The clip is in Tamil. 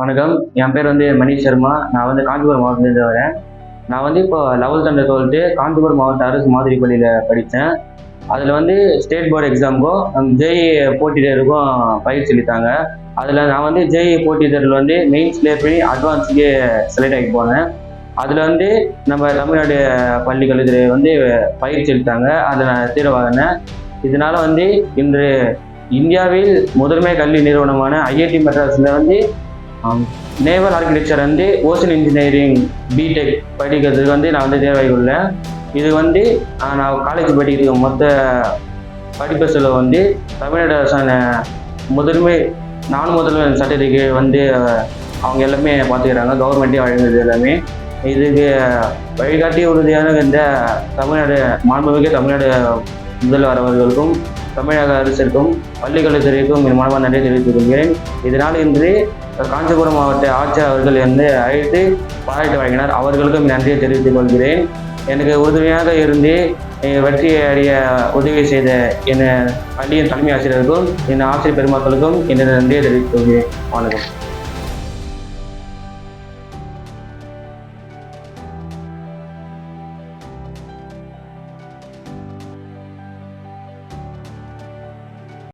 வணக்கம். என் பேர் வந்து மணிஷ் சர்மா. நான் வந்து காஞ்சிபுரம் மாவட்டத்துலேருந்து வரேன். நான் வந்து இப்போ லெவல்த் அண்ட் டுவெல்த்து காஞ்சிபுரம் மாவட்ட அரசு மாதிரி பள்ளியில் படித்தேன். அதில் வந்து ஸ்டேட் போர்டு எக்ஸாமுக்கும் ஜேஇ போட்டித்தேர்வுக்கும் பயிற்சி அளித்தாங்க. அதில் நான் வந்து ஜேஇ போட்டித்தேர்வில் வந்து மெயின் கிளியர் பண்ணி அட்வான்ஸுக்கே செலக்ட் ஆகி போனேன். அதில் வந்து நம்ம தமிழ்நாடு பள்ளி கல்லூரி வந்து பயிற்சி அளித்தாங்க. அதில் நான் தேர்வாகினேன் இதனால் வந்து இன்று இந்தியாவில் முதன்மை கல்வி நிறுவனமான ஐஐடி மெட்ராஸில் வந்து நேவல் ஆர்கிடெக்சர் வந்து ஓஷன் இன்ஜினியரிங் பிடெக் படிக்கிறதுக்கு வந்து நான் வந்து தேவை உள்ளேன் இது வந்து நான் காலேஜ் படிக்கிறதுக்கு மொத்த படிப்பு செலவு வந்து தமிழ்நாடு அரசான முதன்மை நான் முதல்வர் சர்டிஃபிகேட் வந்து அவங்க எல்லாமே பார்த்துக்கிறாங்க. கவர்மெண்ட்டே வழங்குது எல்லாமே. இதுக்கு வழிகாட்டி உறுதியான இந்த தமிழ்நாடு மாண்புமிகு தமிழ்நாடு முதல்வர் அவர்களுக்கும் தமிழக அரசிற்கும் பள்ளிக்கல்வித்துறைக்கும் என் மனமாக நன்றி தெரிவித்துக் கொள்கிறேன். இதனால் இன்று காஞ்சிபுரம் மாவட்ட ஆட்சியர் அவர்கள் வந்து அழைத்து பாராட்டு வழங்கினார். அவர்களுக்கும் நன்றியை தெரிவித்துக் கொள்கிறேன். எனக்கு உறுதுணையாக இருந்து அஹ், வெற்றியை அடைய உதவி செய்த என் பள்ளியின் தலைமை ஆசிரியருக்கும் என் ஆசிரியர் பெருமக்களுக்கும் என் நன்றியை தெரிவித்துக் கொள்கிறேன். வணக்கம்.